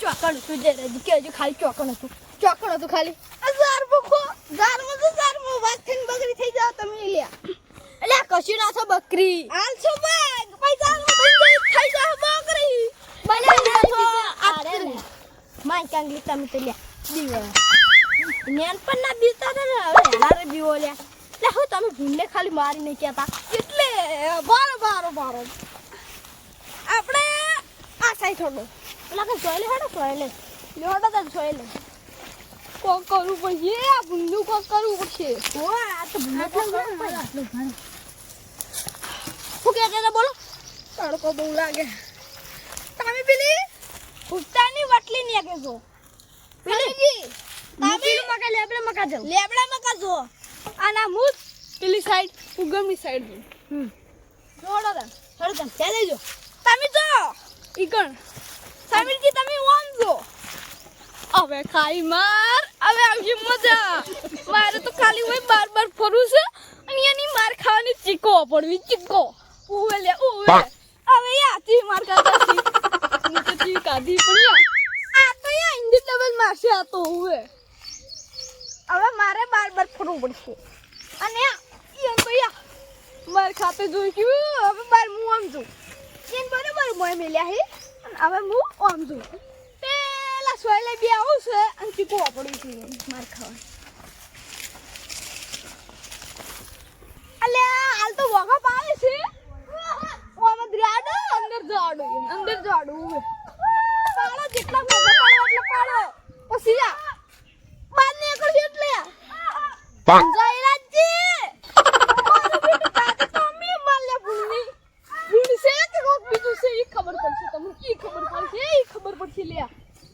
ચોકણ હતું જે કે હજુ ખાલી ચોકણ હતું. ચોકણ હતું ખાલી. હજાર બખો ઝારમાં તો ઝારમાં વાત થઈને બકરી થઈ જાવ તમે લ્યા. એટલે કશું ના છો બકરી? હાલ છો બગ પૈસા થઈ જાવ બકરી. બને માય કાંગલી તમે તો લ્યા દીવા. નેન પણ ના બીતા ને હવે હેલારે બીવો લ્યા. એટલે હું તમે ભૂંડને ખાલી મારી નહીં કહેતા. એટલે બારો બારો બારો. આપણે આ સાઈ થોડો પેલા કે સોયલે હેડો લે લેવડો તો સોયલે કોક કરવું પડશે આ ભૂંડું કોક કરવું પડશે. ઓ આ તો ભૂંડા કરવું પડશે શું કે બોલો. તડકો બહુ લાગે. તમે પેલી? ભૂતાની વટલી ને કે જો પેલી? તમે? મકા લેબડા મકા જો લેબડા મકા જો આના મુત પેલી સાઈડ ઉગમની સાઈડ હમ. જોડો તા જોડો ચાલે જો તમે જો ઈકણ સમીરજી તમે ઓમ જો. હવે ખાઈ માર હવે આવશે મજા. મારે તો ખાલી હોય બાર બાર ફરું છે. અને એની માર ખાવાની ચીકો પડવી ચીકો. ઉવે લે ઉવે. હવે આથી માર છી. હું તો ચી કાઢી પડી આ તો યા હિન્દી ડબલ મારશે આ તો ઉવે. હવે મારે બાર બાર ફરવું પડશે. અને ઈયન તો યા માર ખાતે જોઈ ગયું. હવે બાર હું આમ છું એમ બરોબર મોય મેલ્યા હે. હવે હું આમ છું. પેલા સોયલે બી આવું છે અને ચીકુ પડી છે. માર ખાવા અલ્યા, હાલ તો વગા પાડે છે ઓમાં દ્રાડો અંદર જાડો અંદર જાડો ઉવે પાડો જેટલા વગા પાડો એટલે પાડો પછી આ બાર ને કરશે એટલે જયરાજજી મારું બેટું તાતે તો અમે માલ્યા ભૂલની ભૂલ છે કે કોક બીજું છે ઈ ખબર પડશે તમને ઈ ખબર પડશે ઈ ખબર પડશે લે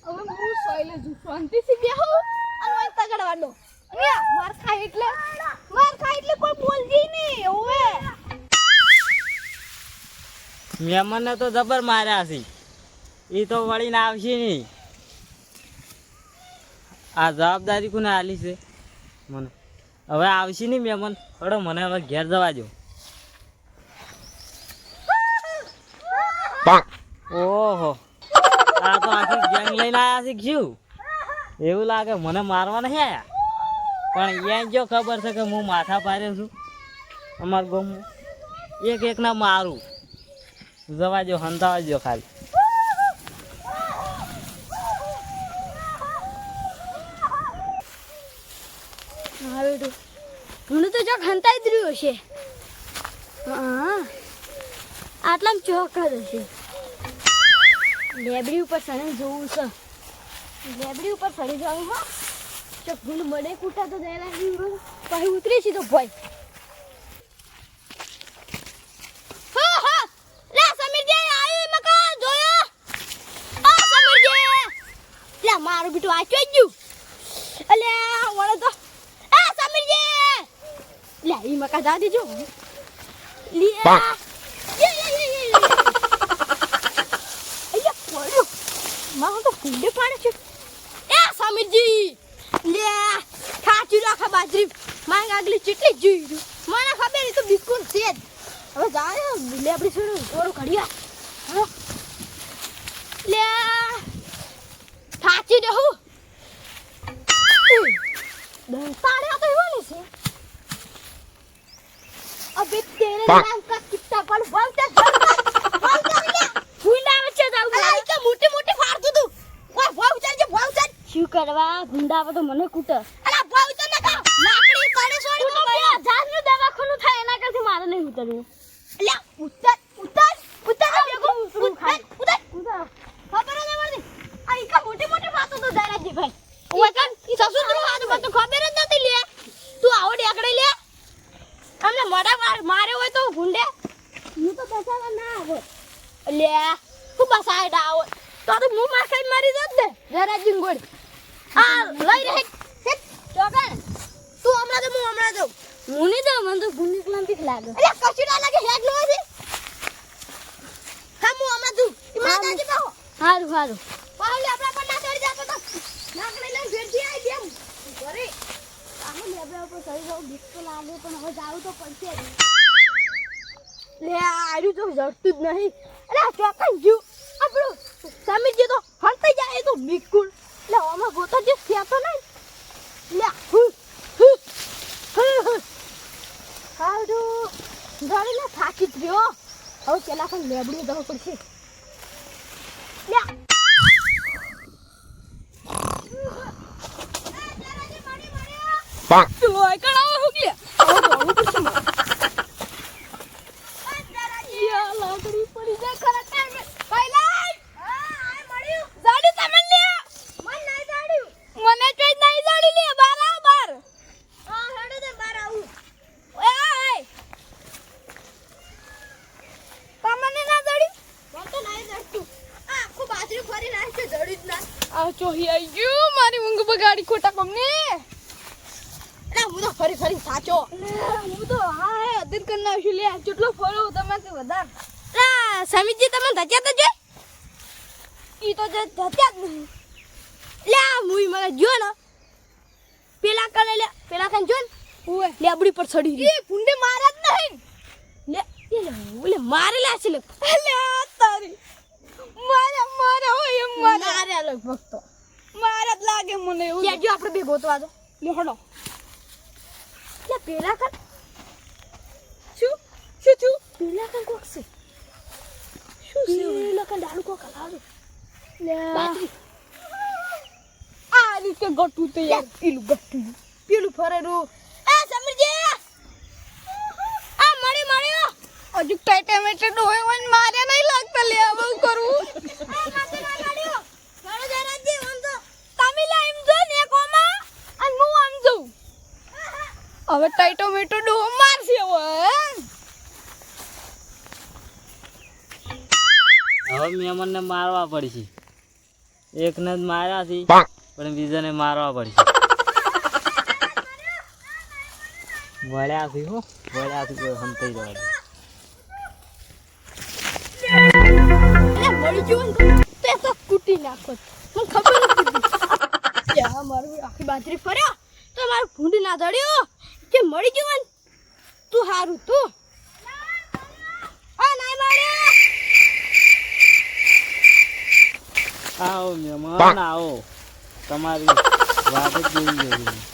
હવે હું સોયલે જુ શાંતિથી બેહો અને ઓય તગડવાનો અને આ માર ખાય એટલે માર ખાય એટલે કોઈ બોલજી નહીં ઓવે મહેમાનને તો જબર માર્યા છે. એ તો વળીને આવશે નહીં. આ જવાબદારી કોને આલી છે? મને. હવે આવશે નહીં મહેમાન. હડો મને હવે ઘેર જવા દો ઓહો. આ તો આખી ગેંગ લઈને આવ્યા છે ઘ્યું એવું લાગે મને મારવા નહીં આવ્યા પણ એને જો ખબર છે કે હું માથા પાડ્યો છું. અમારા ગામમાં એક એકના મારું. જવા જો હંતાવા દો ખાલી. હા તો ચોક હંતાઈ જ રહ્યું હશે. આટલા ચોક જ હશે. લેબડી ઉપર સણી જોવું છે. લેબડી ઉપર સડી જવાનું હા. ચોક મળે, કૂટા તો જયેલા પછી ઉતરી તો ભાઈ હા હા લે સમીરજી આવી મકા જોયો આ સમીરજી લે મારું બીટું આચો ગયું અલ્યા વળે તો આ સમીરજી લે ઈ મકા જા દેજો લે યે યે યે યે યે. અલ્યા પડ્યો. માં તો ફૂંડે પાડે છે. એ સમીરજી લે ખાચી રાખા બાજરી માંગ આગલી ચીટલી જોઈ મને ખબર એ તો બિસ્કુટ છે હવે જાય લે છોડું ઓરો ઘડિયા હા લે ખાચી દે હું દંતાડ્યા તો એવો ને છે અબે તેરે નામ કા કિસ્સા પર બોલતે બોલતે લે ભૂંડા વચ્ચે જાવ અલા ઈ તો મોટી મોટી ફાડતું તું ઓય ભાવ ચાલ જે ભાવ ચાલ શું કરવા તો મને કૂટે અલા ભાવ તો ના કા લાકડી પડે છોડી તો પેલા જાનનું દવાખાનું થાય એના કરતી મારે નહીં ઉતરવું. અલ્યા ઉતર ઉતર ઉતર. દેખો ઉતર ઉતર ખબર જ પડતી. આ ઈકા મોટી મોટી વાતો તો દાદાજી ભાઈ. ઓય કન સસુદરું હાથ મને ખબર જ નથી લે. તું આવો ડેકડે લે. અમને મોડા માર માર્યો હોય તો ભૂંડે. હું તો બસાવા ના આવો. લે હું બસાય ડાવો તો તો હું માર ખાઈ મારી દત ને. જરા જીંગોડ આ લઈ રહે. તું હમણાં તો હું હમણાં જાઉં હું નહીં મને તો ભૂંડી ક્લાંતિક લાગે. અરે કશું ના લાગે હેડ લો છે હા હું હમણાં તું. ઈમાં દાદી પાહો. હારું હારું. આપણા પર ના ચડી જાતો તો નાકડે લઈને ફેરથી આવી જેમ ઘરે આમાં લેબડા ઉપર ચડી જાઉં. બીક તો લાગે પણ હવે જાવું તો પડશે લે આર્યું તો જડતું જ નહીં. અરે ચોકન જ્યુ આપણું સમીરજી તો હંતાઈ જાય તો બિલકુલ એટલે આમાં ગોતો જે થયા નહીં. લે હુ હુ હુ હુ. હારું ગાડીને થાકી ગયો. હવે પેલા પણ લેબડી જવું પડશે. લે. Bonk. પેલો આઈકણ આવો હું કે આવો દોડવું પડશે મારે. યા, લાકડી પડી જાય ખરા ટાઈમે. ભાઈ લાઈ. જાડ્યું તમે લે. મને ચોય નહીં જાડ્યું લે. બાર આવ બાર. ઓય, ઓય. તમને ના જાડ્યું? આ ચોહી આઈ ગયું મારી ઊંઘ બગાડી ખોટા કમને અરે હું તો ફરી ફરી સાચો હું તો હા હે અધિક કરી નાખ્યું લે કેટલો ફરો તમે કે વધાર. અરે સમીજી તમે ધચ્યા તો જો ઈ તો જે ધચ્યા જ નહીં. લે મુઈ મને જો ને. પેલા કને લે પેલા કને જો ને? ઓએ લેબડી પર ચડી ગઈ. એ ભૂંડે મારા જ નહીં. લે એ લે ઓલે મારેલા છે લે. લે તારી. મારે મારે હોય એમ મારે. મારે લે ભક્તો. મારે જ લાગે મને એવું કેજો આપણે ભેગો ગોતવા દો. લે હડો. લે પેલા કર શું થયું પેલા કર કોક છે શું છે પેલા કર ડાળું કોક હલાવે લે આ રીતે ગટું તે યાર પેલું ગટું પેલું ફરેરું એ સમીરજી આ મળી મળ્યો હજુ ટાઈટા મેટે ડોય હોય મારે નહીં લાગતા લે હવે હું કરું તમે લે એમ જો ને કોમાં અને હું આમ જઉં હવે ટાઈટો મેટો ડો મારશે હવે હવે મહેમાનને મારવા પડશે. એકને જ માર્યા છે. પણ બીજાને મારવા પડશે. વળ્યા છે હો વળ્યા છે કોઈ હંતાઈ જવા મળી ગયું ને તે તો કૂટી નાખો. મને ખબર મારું આખી બાજરી ફર્યો? તો મારું ભૂંડી ના ધડ્યો કે મળી ગયું ને? તું હારું તું. આ નાઈ માર્યો. આવો મહેમાન આવો. તમારી વાત જ જોઈ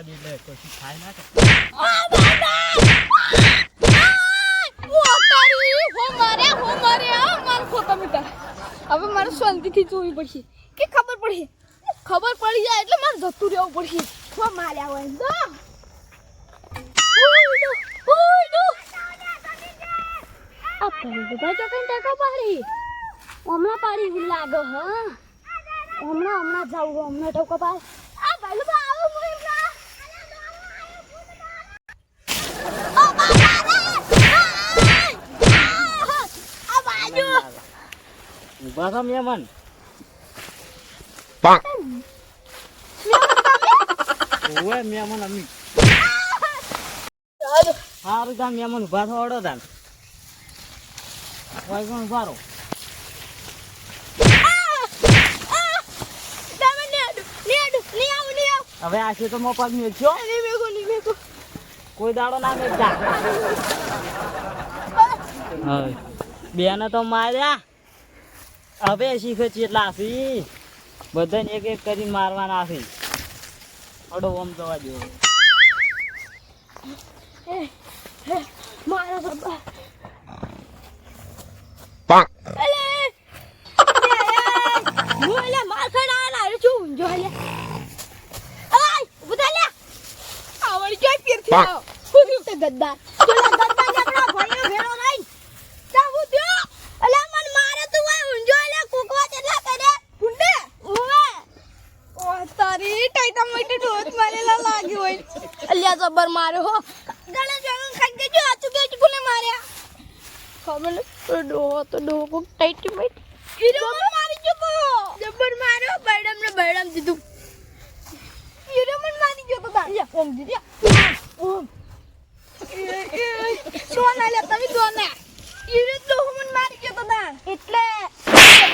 દીધે કશું થાય ના કે આ બાબા ઓ તારી હો મારે હો મારે આ માર ખોટા મીટર હવે મારે શાંતિથી જોવી પડશે. કે ખબર પડશે? ખબર પડી જાય એટલે મારે જતું રહેવું પડશે. હો માર્યા હોય તો ઉઈડો, ઉઈડો. આ પડી બધા કઈ ટેકો પાડી. હમણાં પાડી લાગો હા. હમણાં હમણાં જાવ હમણાં ટેકો પાડ. આ ભાઈ ઊભા થો મહેમાન? Bonk. ઓવે મહેમાન અમી. સારું તા મહેમાન ઊભા થો અડો તાન. કોઈ પણ ઊભા રહો? હવે આ છે તો મો પગ મેચ્યો કોઈ દાડો ના મેચતા બેને તો માર્યા. હવે શીખે છે બધાને એક એક કરીને મારવાના છે અડો ઓમ જવા દો મારા બાબા એટલે આવડી જોઈ પીરથી. આવ. ખુદી તે ગદ્દાર. ચોલા ગદ્દાર ને ભાઈઓ ભેળો રહી તાવું દ્યો અલે મન મારે તું હોય ઊંજો લે કુકવા જેટલા કરે ગુંડે ઓવે ઓ તારી ટાઈટા મઈટે ડોત મારેલા લાગ્યો હોય અલ્યા જબર માર્યો, હો. ગણે જણ ખાઈ ગયો આચુ કે કોને માર્યા. ખબર ડોહો તો ડોહો કોક ટાઈટ મેટ હીરો મારી ચૂકો જબર માર્યો બૈડમ ને બૈડમ દીધું હીરો મન મારી ગયો તો તાર ઓમ દીધી ઓમ સોના લે તમે સોના હીરો ડોહો મન મારી ગયો તો તાર એટલે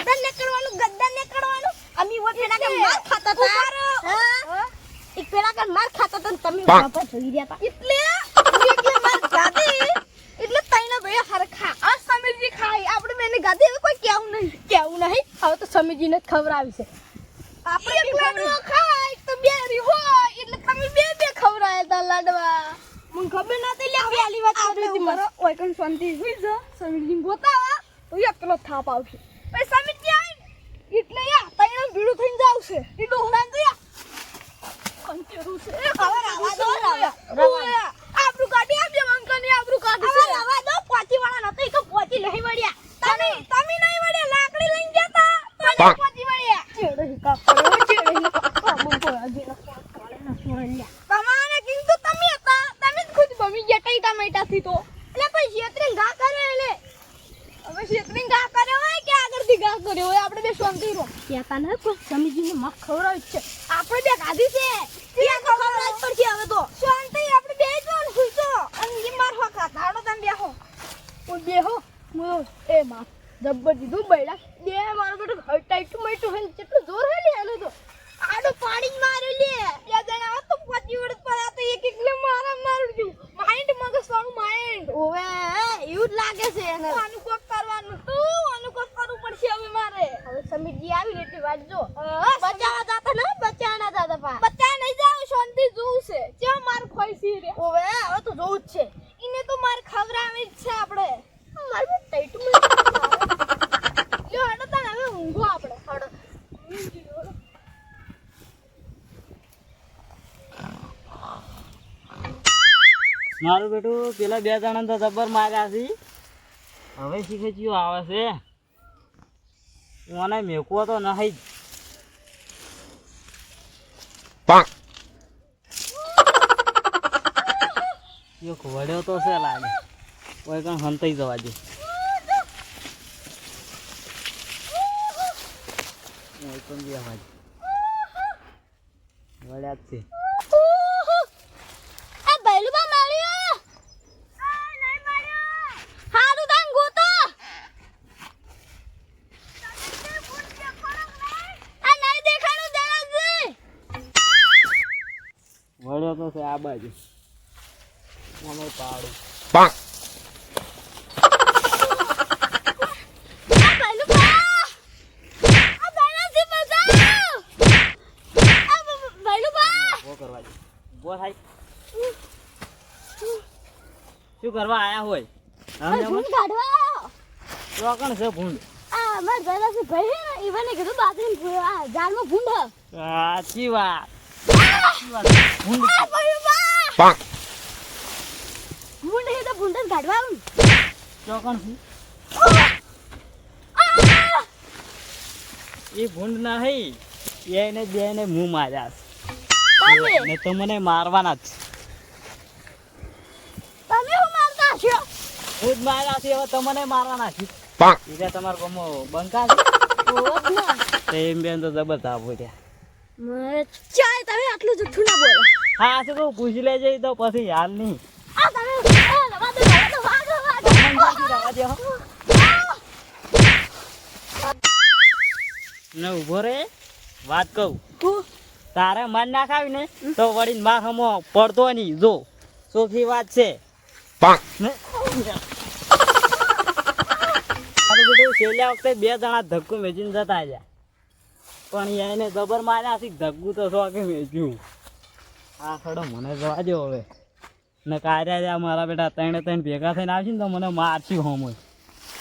તને કરવાનું અમે ઓ પેલા કે માર ખાતા હતા હા? એક પેલા કે માર ખાતા હતા ને તમે ઊભા પર જોઈ રહ્યા હતા. એટલે એટલે માર ગાદી, એટલે તૈના ભાઈ હરખા. આ સમીરજી ખાઈ આપણે મેને હવે કોઈ કેવું નહીં. કેવું નહીં. હવે તો સમીરજીને જ ખબર આવી છે આપણે એકલાનો ખાય તો બે રી હોય એટલે તમે બે બે ખવડાયા તા લાડવા મને ખબર ના હતી લે પહેલી વાત કરી હતી મારો ઓય કન શાંતિ હોઈ જ સમીરજી ગોતાવા તો એકલો થાપ આવશે પછી સમીરજી આવીને એટલે યા તૈણા ભીડું થઈને જાવશે એ ડોહડા તો યા કંચેરું છે હવે રાવા દો રાવા આબરૂ કાઢી આપજે મંકની આબરૂ કાઢી હવે રાવા દો પોચી વાળા નતો એ તો પોચી નહીં વળ્યા તમે તમે નહીં વળ્યા લાકડી લઈને જતા તો નહીં પોચી વળ્યા ચેડે હિકા કરો ચેડે હિકા મંકો અજી ન કોલે ન સોળ્યા તમારે કીધું તમે હતા તમે જ ખુદ બમી ગયા કઈ ટમેટા થી તો એટલે પછી શેત્રી ઘા કરે એટલે હવે શેત્રી ઘા કરે હોય કે આગળથી ઘા કર્યો હોય આપણે બે શાંતિ રહો કહેતા ન પણ સમીજીને મખ ખવડાવી જ છે આપણે બે ગાધી છે એ ખવડાવી જ પડશે હવે તો શાંતિ આપણે બે જો ને સુઈજો અને એ માર હો ખાતા હાડો તમે બેહો હું બેહો હું એ માં જબ્બર દીધું બૈડા બે મારો બેટો હટાઈટું મઈટું હેલ કેટલું જોર હે લે એનો તો આડો પાડી જ માર્યો લે બે જણા આવો તો પચી વડત પર આ તો એક એકલે મારા મારું છું માઇન્ડ મગજ વાળું માઇન્ડ ઓવે એવું જ લાગે છે એને આનું કોક કરવાનું તું આનું કોક કરવું પડશે હવે મારે હવે સમીરજી આવી એટલી વાત જો. બચાવા જાતા ને બચાના જાતા પા. બચા નહીં જાવ શાંતિ જોવું છે. કેમ માર ખોઈ સી રે ઓવે હવે તો જોવું જ છે. ઇને તો માર ખવરાવી જ છે આપણે. માર બે ટાઈટમાં લ્યો હડો તને હવે ઊંઘો આપણે. હડો. મારું બેટું પેલા બે જણા તો જબર માર્યા છે. હવે શીખે આવે છે. મને મેકવો તો નહીં. જ વળ્યો તો છે લાગે. કોઈ કણ હંતાઈ જવા દે કોઈ પણ બી અવાજ વળ્યા જ છે આ બૈલુબા માર્યો આ નહીં માર્યો હારું દાન ગોતો આ નહીં દેખાણું દરાજી વળ્યો તો છે આ બાજુ અમે પાડું આ બૈલુબા આ દરાજી બચાવ આ બ- બૈલુબા ઊભો કરવા દે. ઊભો થાય. શું કરવા આયા હોય? આ ભૂંડ કાઢવા. ચોકણ છે ભૂંડ. આ માર દરાજી ભાઈ ઈવને કીધું બાથરૂમ જાળમાં ભૂંડ. હે. સાચી વાત. સાચી વાત. ભૂંડ આ બૈલુબા ભૂંડ હે તો ભૂંડ જ કાઢવા આવું. ચોકણ છે એ ભૂંડ ના હઈ એને બે ને હું માર્યા ને તો મને મારવાના જ છે. તમે હું મારતા છો? હું જ માર્યા છે હવે તમને મારવાના છે. એટલે તમાર ગમો બંકા છે. તો એમ બેન તો જબર આપો મને ચાય તમે આટલું જુઠ્ઠું ના બોલો. હા શું કહું પૂછી લેજે તો પછી હાલ નહીં આ તમે આ રવા દો રવા દો વાગો વાગો હો. ને ઊભો રે. વાત કહું. તારે મન ના ખાવી ને તો વળી માં હમો પડતો નહીં. જો ચોખ્ખી વાત છે. છેલ્લા વખતે બે જણા ધક્કું મેચીને જતા રહ્યા. પણ એને જબર માર્યા ધક્કું તો શોખે મેચ્યું. આ ખડો મને જવા દો હવે. ને કાર્યા રહ્યા મારા બેટા ત્રણે ત્રણ ભેગા થઈને આવશે ને તો મને મારશી હોમ.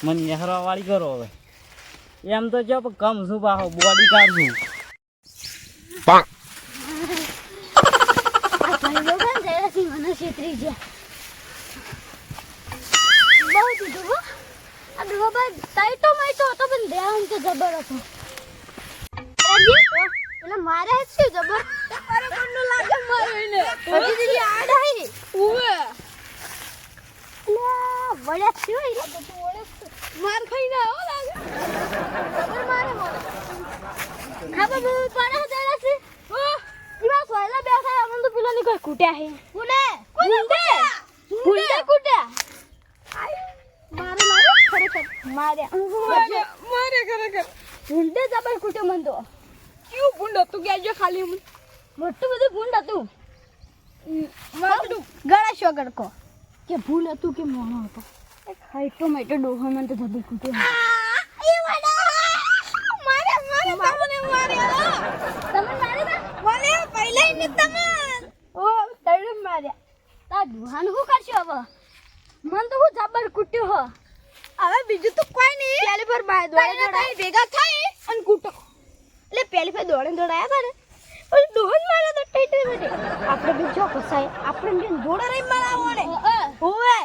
મને નેહરવાવાળી કરો હવે. એમ તો જો કમ શું પાહો બોડી કાઢશું પણ ધ્યાન તો જબર હતો. એને મારે શું જબર. અરે કોણ લાગે મારે એને. હજી દીદી આડ આઈ ઉવે. લા વળ્યા થયો ઈ. રે માર ખાઈને આવો લાગે જબર મારે મારે ખબર બહુ પડે જયરાસિંહ ઓ ઈમાં સોયલા બેઠા અમન તો પેલા ની કોઈ કૂટ્યા હે કોને કોને કૂટ્યા ભૂંડે કૂટ્યા મારે મારે ખરેખર મારે મારે ખરેખર. ભૂંડે જબર કૂટ્યો મન તો. કેવું ભૂંડ હતું કે આજે ખાલી મોટું બધું ભૂંડ હતું. ગળા શો ગડકો કે ભૂલ હતું કે મોણો હતો? ખાઈ તો ડોહો મને તો ધબી માર્યા મને તા દુહાન હું કરશો હવે? મન તો હું જબર કૂટ્યો હો? હવે બીજું તો કોઈ નહીં. ભેગા થાય અને કૂટો. એટલે પહેલી પર દોડે દોડાયા હતા ને. પછી દોહન મારે તો ટાઈટ માટે આપણે બીજો કસાય આપણે બી દોડે રહી મારા ઓણે ઓવે.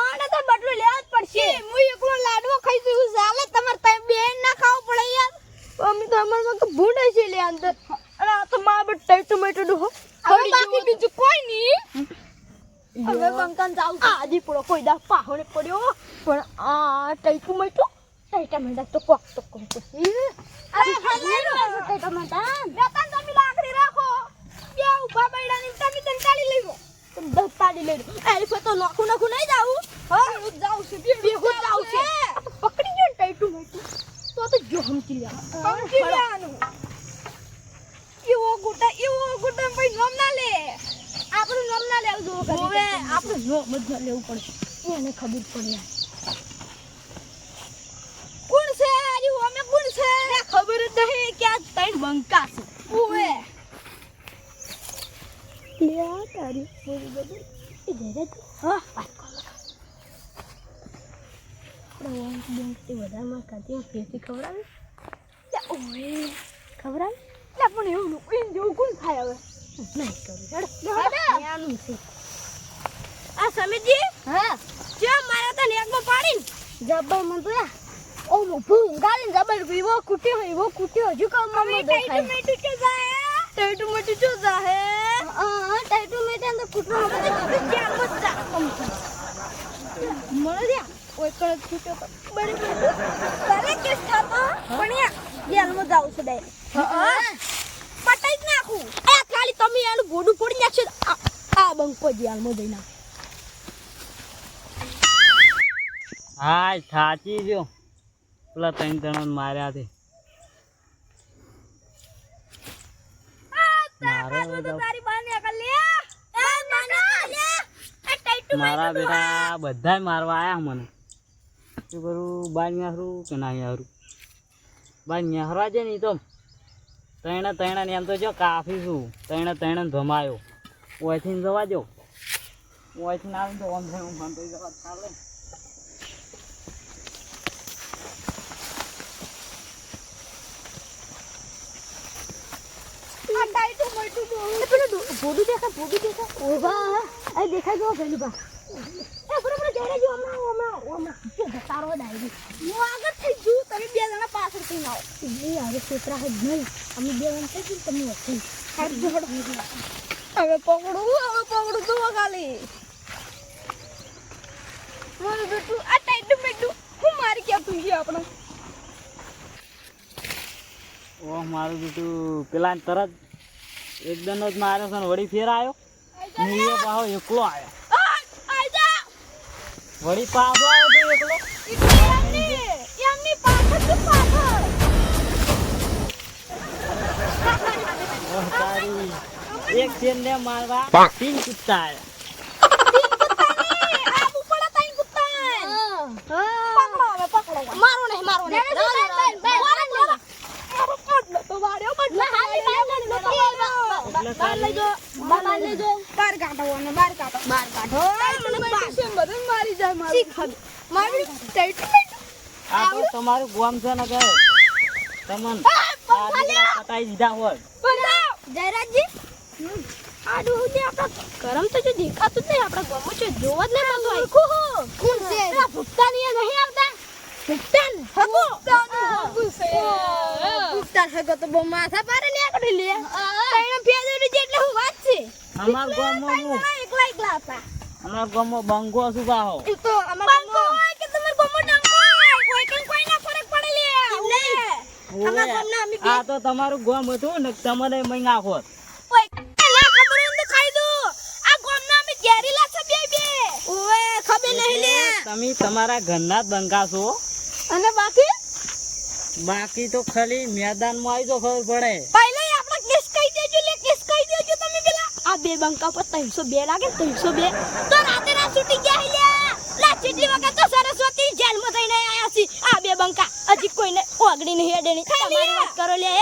ઓણે તો બટલું લેવા જ પડશે. હું એકલો લાડવો ખાઈ જઉં ચાલે તમારે તમે બેન ના ખાવ પડે યાર. અમે તો અમારમાં તો ભૂંડ છે લે અંદર. અરે આ તો મારા બટ ટાઈટ દો હવે બાકી બીજું કોઈ નહીં. હવે બંકન જાવ આ દીપડો કોઈ દા પાહોને પડ્યો. પણ આ ટાઈટુ મટો ટાઈટા મેડા તો કોક તો કોક પછી અરે હલાઈ ટાઈટા મેડા બેતા તમે લાકડી રાખો બે ઊભા બૈડા ની તમે તન કાઢી લેવો તો દસ કાઢી લેજો એ ફે તો નખું નખું નહીં જાવું હા હું જાઉં છું બે હું જાઉં છું તો પકડી ગયો ટાઈટું મટો તો તો જો હમકી લ્યા હમકી લેવાનું એવો ગુટા એવો ગુટા ભાઈ નામ ના લે આપણું નામ ના લેવું જો હવે આપણું નામ જ ના લેવું પડે. એને ખબર પડી કોણ છે આજે અમે કોણ છે ખબર જ નહીં કે આ ત્રણ બંકા છે લે આ તારી બોલી બધું એ જરે હા. વાત કરો આપણે વંક બંક કાઢી ફેરથી ખવડાવે લે ખવડાવે લે પણ એવું નું જેવું કોણ થાય હવે નહીં કરું આનું છે આ સમીજી હા જો મારા તો નેકમાં પાડીને. જબર મન તો ઓ મો ભૂંગ ગાલીને જબર વિવો કુટ્યો વિવો કુટ્યો. હજુ કામ મમ્મી ટાઈટુ મેટુ કે જાય ટાઈટુ મેટુ જો જાહે? હા ટાઈટુ મેટુ અંદર કુટનો હવે તો જ્યાં મત જા. મળે રહ્યા ઓય કળ કુટ્યો તો. બરે મેટુ તારે કે થાતો પણ જાવ છે ડાયરેક્ટ પટાઈ જ નાખું. એ ખાલી તમે એનું બોડું ફોડી નાખશો આ બંકો જઈ નાખ. હા થાચી ગયો. પેલા ત્રણ ત્રણ માર્યા છે. મારે બેટા બધા મારવા આયા મને. શું કરું? બાર ન્યાહરું કે ના ન્યાહરું બાર ન્યાહરવા છે ને તો. તૈણે તૈણે ને એમ તો જો કાફી છું. તૈણે તૈણે ધમાયો. ઓયથી ને જવા જો ઓયથી ના આવે તો ઓમ થઈ ઓમ જવા ચાલે આ દેખાય જો પેલું બા એ જો હમણાં હમણાં હમણાં ડાયરી હું આગળ થઈ જુ તમે બે જણા પાછળ થઈ આવો એ હવે છોકરા નહીં અમે બે જણા થઈ જઈએ તમે હવે પકડું હવે પકડું તો ખાલી મારું બેટું આ ટાઈટુ બેટું હું મારી ક્યાં તું છે આપણે ઓહ મારું બેટું પેલા તરત એકદમ જ માર્યો છે ને વળી ફેર આવ્યો. હું એ પાછો એકલો આવ્યો. વળી પાછો આવ્યો તો એકલો. એમની પાછળ તો પાછળ ઓહ તારી એક ચેન ને મારવા તીન કુત્તા આવ્યા. પકડો મારો નહીં મારો નહીં બટલો તો વાડ્યો બટલો હાલી બાર નો તો બાર તો આડું હું આપણા કરમ તો જો દેખાતું જ નહીં આપણા ગમો છે જોવા જ નહીં મળતો કોણ છે આ ભૂપતા નહીં આવતા ભૂખતા હગો ભૂખતા હગો તો બહુ માથા પારે લે આકડી લે તૈણ ફેદરી જેટલે હું વાત છે અમાર ગામમાં હું? એકલા એકલા હતા. અમાર ગામમાં બંગો છું બાહો એ તો અમાર બંકો હોય કે તમાર ગમો ડંકો હોય? કોઈ કઈ કોઈ ના ફરક પડે લે અમાર ગામના અમે આ તો તમારું ગોમ હતું ને તમારે મહિના હોત ઓય ના ખબર હોય ખાઈ દો. આ ગામના અમે ગેરીલા છે બે બે. ઓય ખબર નહીં લે. તમે તમારા ઘરના જ બંકા છો? અને બાકી? બાકી તો ખાલી મેદાનમાં આવી જો ખબર પડે પહેલે આપણે કેસ કહી દેજો લે કેસ કહી દેજો તમે પેલા આ બે બંકા પર 302 લાગે 302 તો રાતે રાત છૂટી ગયા લ્યા લા વખત તો સરસ્વતી જેલમાં થઈને આયા છી. આ બે બંકા. હજી કોઈને ઓગણી નહીં હેડે નહીં. તમારી વાત કરો લે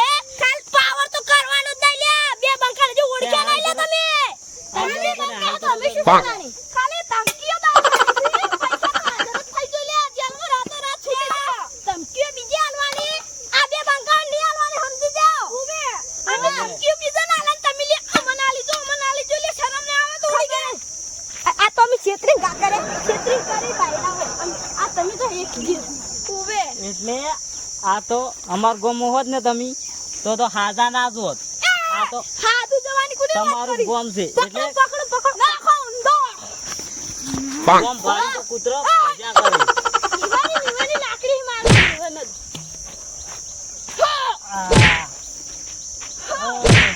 ખાલ પાવર તો કરવાનું જ નહીં લે બે બંકા જો ઓળખ્યા નહીં લ્યા તમે. તમે બે બંકા તો અમે શું કરવાની ખાલી ધમકીઓ દાવવાની પૈસા તો હાજર જ થઈ જો લે જેલમાં રાતે રાત છૂટી ધમકીઓ બીજી આલવાની આ બે બંકા નહીં આલવાની સમજી જાઓ ઉભે અમે ધમકીઓ બીજા ના આલન તમે લે અમને આલી જો અમને આલી જો લે શરમ ને આવે તો ઉડી ગયે આ તો અમે છેતરી ગા કરે છેતરી કરી બાયલા હોય અમ- આ તમે તો એક જી ઉભે એટલે આ તો અમાર ગોમ હોત ને તમે તો તો હાજા ના જોત. આ તો તમારું ગોમ છે. એટલે ગોમ કૂતરો કરે. જ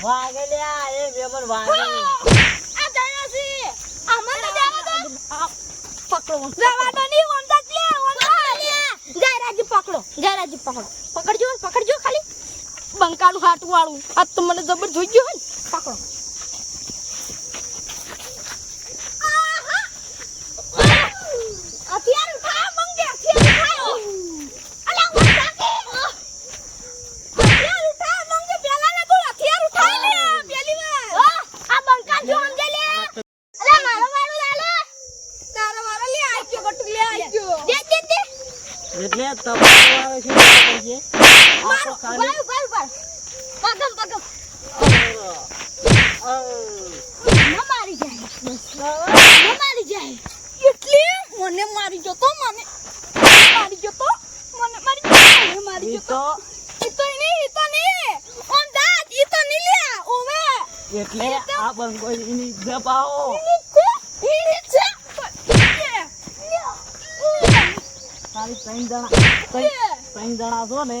વાગે એ વેમન વાગે. આ જાણ્યો અમને જાણો તો પકડો. જવા દો ની ઓમદાત લે ઓમદાત લે જયરાજી પકડો જયરાજી પકડો. પકડજો પકડજો ખાલી. બંકાનું હાટું વાળું તો મને જબર જોઈ ગયો હોય ને. પકડો હથિયાર ઉઠાવો મંગે હથિયાર ઉઠાવો અલા ઓમદાત હથિયાર ઉઠાવ મંગે પેલા ને કોઈ હથિયાર ઉઠાવ લે પેલી વાર આ બંકા જો સમજે લે અલે મારો વાળો લાલો તારો વાળો લે આજો ગટુ લે આજો દે દે દે એટલે તમારું આવે શું કરે છે? આ મારો તો ખાલી ઉપર ઉપર પગમ પગમ અ, ન મારી જાય ન મારી જાય એટલે મને મારી જતો મને મારી જતો મને મારી જતો મને મારી ઈ જતો તો ઈ તો નહીં ઈ તો નહીં ઓમ દાદ ઈ તો નહીં લે ઓવે એટલે આ બંકો એની જપાઓ ખાલી ત્રણ જણા ત્રણ ત્રણ જણા છો ને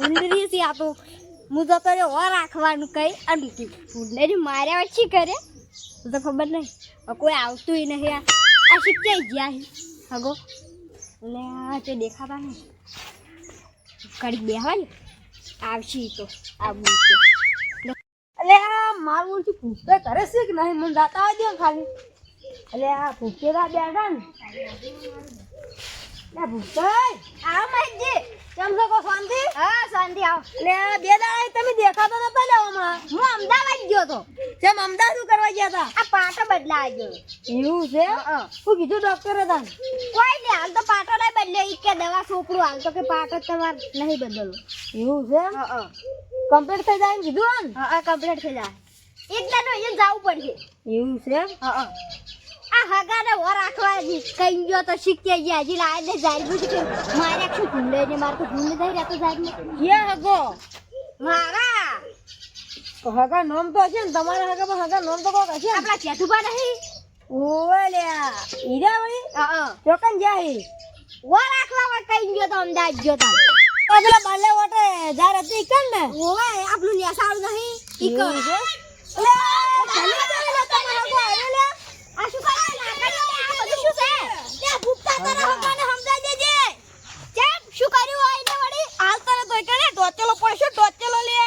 ઉંદરી છે આ હું તો તને હો રાખવાનું કઈ અને ઉંદરી માર્યા પછી કરે? તો ખબર નહીં કોઈ આવતું નહીં આ. શીખાઈ ગયા હગો. એટલે આ તે દેખાતા નહીં કડી ને આવશે તો. આવું છે. એટલે આ મારું થી પૂછતો કરે છે કે નહીં? મને દાતા દે ખાલી. એટલે આ ભૂખેલા બેઠા ને. લે ભૂખાઈ આ મહેજી કેમ છો કો શાંતિ? હા શાંતિ આવો. લે બે દાડા તમે દેખાતો નતા લેવામાં હું અમદાવાદ ગયો તો. કેમ અમદાવાદ કરવા ગયા હતા આ પાટો બદલાવા ગયો. એવું છે? શું કીધું ડોક્ટરે તને? કોઈ નહીં હાલ તો પાટો નહીં બદલ્યો ઈ કે દવા છોકરું હાલ તો કે પાટો તમારે નહીં બદલવો. એવું છે? કમ્પ્લીટ થઈ જાય કીધું હા કમ્પ્લીટ થઈ જાય. એકલા નો અહીંયા જવું પડશે. એવું છે હા. આ હગાને વર રાખવા કઈ ગયો તો શીખી ગયા હજી લાય ને જાય. બધું કે મારે શું ભૂલે ને મારે તો ભૂલે થઈ રહેતો જાય ને ક્યાં હગો? મારા! તો હગા નોમ તો છે ને તમારા હગા પણ હગા નોમ તો કોક હશે આપણા ચેતુભા નહીં? ઓવે લ્યા હીરા વળી હા ચોકન જાય. વર રાખવા વર કઈ ગયો તો અમદાવાદ ગયો તો. તો પેલા બાલે વટે જાર હતી કન ને? ઓવે આપણું નેસાળું નહીં. ઈ એવું કર છે? લે ભલે ભલે તમારા હગો આવ્યો લે આ શું કરે લાકડીઓ ને આ બધું શું છે લે ભૂપતા તારા હગાને સમજાઈ દેજે. કેમ? શું કર્યું હોય ને વળી? હાલ તને તો કરે ટોચેલો પડશે ટોચેલો લે.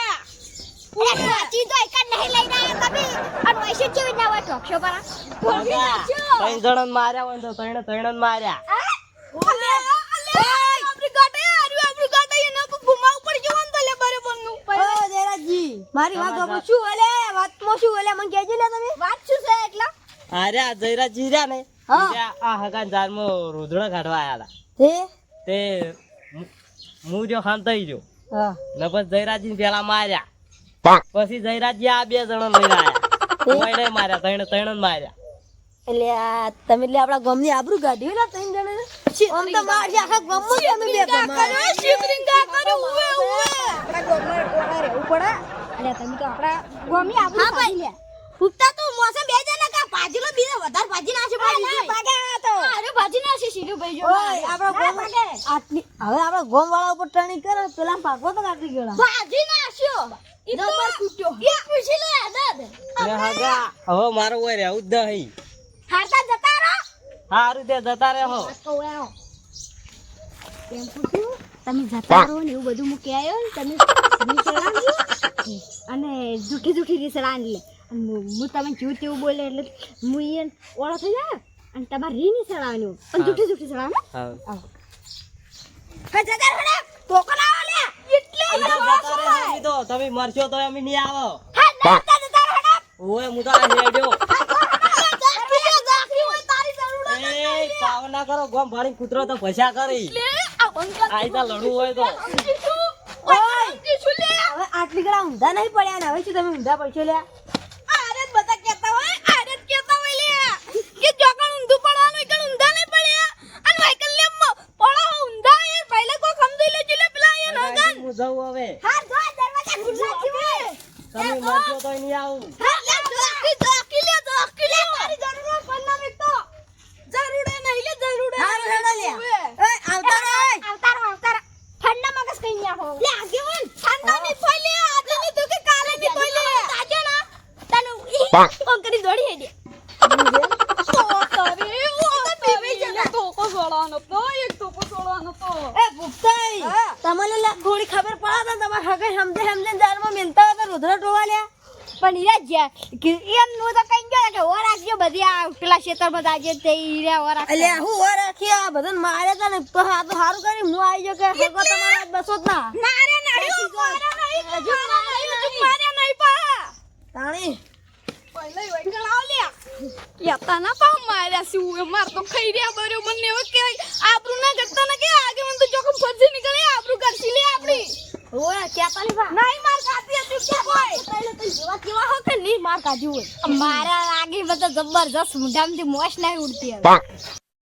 અરે ટોચી તો એક નહીં લઈને આવ્યા તમે અને વૈસે કેવી ના હોય ટોકશો પર? ત્રણ જણા માર્યા હોય તો ત્રણે ત્રણ માર્યા. મારી વાત સાંભળો. શું અલે વાતમાં શું અલે મને કહેજો લે તમે. અરે શું જયરાજી રહ્યા ને હા. ઈ રહ્યા આ હગા જારમાં રોધડા કાઢવા આવ્યા હતા. તે હું જો ખાંતાઈ જો ને પછી જયરાજી પેલા માર્યા. પછી જયરાજી આ બે જણા લઈને આવ્યા કોઈને માર્યા ત્રણે ત્રણ માર્યા. એટલે આ તમે એટલે આપણા ગામની આબરૂ કાઢ્યું ને ત્રણ જણા આમ તો મારી આખા ગામમાં તમે બે કરો, શિવલિંગા કરો, ઉવે, ઉવે. આપણા ગામમાં ઓળા રહેવું પડે. અલ્યા તમે તો આપણા ગામની આબરૂ હા, ભાઈ. કાઢી લ્યા. ફૂટતા તો મોસમ બે જણા કા ભાજીલો બીજો વધારે ભાજી નાખે ના, પાગે આ તો. અરે ભાજી નાખે શીરો ભાઈ જો ઓય, આપણા ગામ આટલી હવે આપણો ગોમ વાળા ઉપર ટણી કરે પેલા ભાગવો તો કાઢી ગયો. ભાજી નાખ્યો ઈ તો એ પૂછી લે દાદ. લે હાગા હવે મારો ઓય રે જ નહીં હારતા જતા રહો. હારું તે જતા રહે હો. કેમ પૂછ્યું? તમે જતા રહો ને એવું બધું મૂકી આવ્યો ને તમે અને જુઠી જૂઠી રીસડાની લે અને હું તમે જેવું તેવું બોલે એટલે હું એ ઓળો થઈ જાય અને તમારે રી નહીં સડાવવાનું પણ જૂઠી જૂઠી સડાવવાનું હા. હા જતા રહો ટોકન આવો લે એટલે તો જતા રહે અમે તો તમે મરશો તો અમે નહીં આવો. હા ઓય હું તો આ હેડ્યો પાવ ના કરો ગોમ ભાડી કૂતરો તો ભસ્યા કરી. લે આઈ તા લડવું હોય તો. ઓય હવે આટલી ગળા ઊંધા નહીં પડ્યા ને હવે શું તમે ઊંધા પડશો લ્યા આરે જ બધા કહેતા હોય આરે જ કહેતા હોય લે કે જોકણ ઊંધું પડવાનું એકણ ઊંધા નહીં પડ્યા અને વાયકલ લે પડો ઊંધા એ પહેલા કો સમજી લેજો લે પેલા એ નગન હું જઉં હવે હા જો દરવાજા ખુલ્લા છે ભાઈ તમે મરશો તો નહીં આવું હા લે દોકી દોકી લે દોકી લે તારી જરૂર પણ ના મેં તો જરૂર એ નહીં લે જરૂર એ હારું હેડો લ્યા ઓય આવતા રહો ઓય. આવતારો આવતારો ઠંડા મગજ કઈ ના હો લે આગેવન ઠંડા ની ફોઈ લે આજે ની તું કે કાલે ની ફોઈ લે તાજો ના તને ઓમ કરી દોડી હેડે એ. ભૂપતાઈ તમને થોડી ખબર પડે તમારે હગે સમજે સમજે દારમાં મેલતા હોય તો રુદ્ર ટોવા લ્યા પણ ઈરા જ કે એમ નું તો કઈ ગયો કે ઓર રાખજો બધી આ પેલા ખેતરમાં જાજે તે ઈરા ઓર એટલે હું વાર રાખી આ બધાને માર્યા તને તો હા તો સારું કરી હું આવી ગયો કે હકો તમારા બસો જ ના. મારે નડ્યો મારે નહીં હજુ મારે નહીં મારે નહીં પા. તાણી. પહેલા વૈકલ આવલ્યા યાતા ના પા માર્યા શું માર તો ખાઈ રહ્યા બર્યો. મને હવે કે આબરૂ ના કરતા ને કે આગે મને તો જોખમ ફરજી નીકળે આબરૂ કરશી લે આપડી ઓય ક્યાં નહીં માર ખાતી હતી કે કોઈ? પહેલા તો જેવા કેવા હો કે નહીં માર ખાધી હોય? મારા આગે બધા જબરજસ્ત મુઢામથી મોશ નહીં ઉડતી હવે.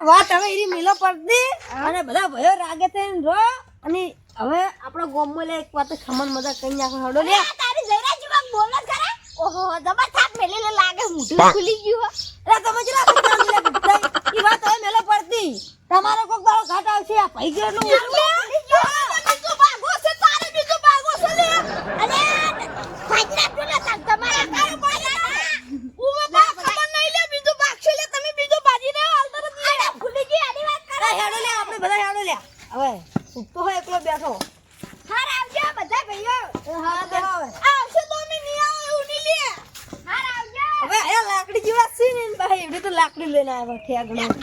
વાત હવે એની મિલો પડતી અને બધા ભયો રાગે થઈને રો અને હવે આપણો ગોમમાં લે એક વાત ખમણ મજા કઈ નાખો હડો લે. તારી જરા જીવા બોલ કરે ઓહો જબર મેલેલે લાગે મોઢું ખુલી ગયું અરે તમે જરા ખતરા લે ભૂપતાઈ ઈ વાત હવે મેલો પડતી. તમારો કોક દાડો ઘાટ આવશે આ ભાઈ ગયો બીજો ભાગો છે તારે બીજો ભાગો છે લે અરે ફાઈટના પેલા તાર તમારા કાયો પડે ઉવે બા ખબર નહીં લે બીજો ભાગ છે લે તમે બીજો બાજી ને હાલ તરત લે ભૂલી ગઈ આની વાત કરે અરે હેડો લે આપણે બધા હેડો લે હવે ઉગતો હોય એકલો બેઠો હાર આવજો બધા ભાઈઓ હા તો હવે આવશે તો અમે નહીં આવો એવું નહીં લે હાર આવજો હવે આ લાકડી જેવા છે ને ભાઈ એવડી તો લાકડી લઈને